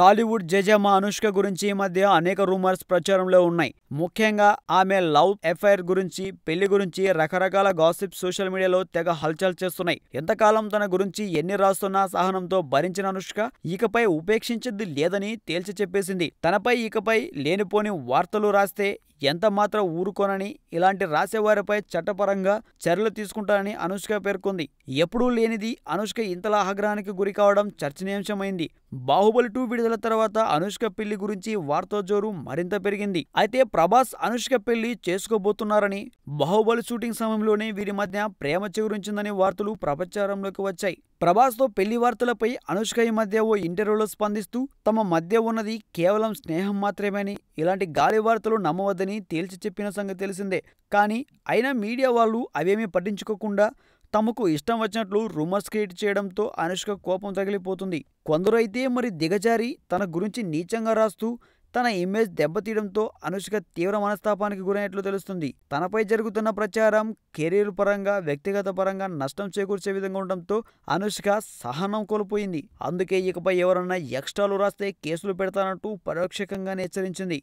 టాలీవుడ్ జేజమ్మ అనుష్క గురించి ఈ మధ్య అనేక రూమర్స్ ప్రచారంలో ఉన్నాయి. ముఖ్యంగా ఆమె లవ్ ఎఫైర్ గురించి పెళ్ళి గురించి రకరకాల గాసిప్ సోషల్ మీడియాలో తెగ హల్చల్ చేస్తున్నాయి. ఎంతకాలం తన గురించి ఎన్ని రాస్తున్నా సహనంతో భరించిన అనుష్క ఇకపై ఉపేక్షించింది లేదని తేల్చి చెప్పేసింది. తనపై ఇకపై లేనిపోని వార్తలు రాస్తే ఎంతమాత్రం ఊరుకోనని ఇలాంటి రాసేవారిపై చట్టపరంగా చర్యలు తీసుకుంటానని అనుష్క పేర్కొంది. ఎప్పుడూ లేనిది అనుష్క ఇంతలా ఆగ్రహానికి గురి కావడం చర్చనీయాంశమైంది. బాహుబలి టూ విడుదల తర్వాత అనుష్క పెళ్ళి గురించి వార్తా జోరు మరింత పెరిగింది. అయితే ప్రభాస్ అనుష్క పెళ్ళి చేసుకోబోతున్నారని బాహుబలి షూటింగ్ సమయంలోనే వీరి మధ్య ప్రేమ చిగురించిందని వార్తలు ప్రపంచారంలోకి వచ్చాయి. ప్రభాస్తో పెళ్ళి వార్తలపై అనుష్క ఈ మధ్య ఓ ఇంటర్వ్యూలో స్పందిస్తూ తమ మధ్య ఉన్నది కేవలం స్నేహం మాత్రమేని ఇలాంటి గాలి వార్తలు నమ్మవద్దని తేల్చి చెప్పిన సంగతి తెలిసిందే. కానీ అయినా మీడియా వాళ్ళు అవేమీ పట్టించుకోకుండా తమకు ఇష్టం వచ్చినట్లు రూమర్స్ క్రియేట్ చేయడంతో అనుష్క కోపం తగిలిపోతుంది. కొందరైతే మరి దిగజారి తన గురించి నీచంగా రాస్తూ తన ఇమేజ్ దెబ్బతీయడంతో అనుష్క తీవ్ర మనస్తాపానికి గురైనట్లు తెలుస్తుంది. తనపై జరుగుతున్న ప్రచారం కెరీర్ పరంగా వ్యక్తిగత పరంగా నష్టం చేకూర్చే విధంగా ఉండడంతో అనుష్క సహనం కోల్పోయింది. అందుకే ఇకపై ఎవరన్నా ఎక్స్ట్రాలు రాస్తే కేసులు పెడతానంటూ పరోక్షకంగానే హెచ్చరించింది.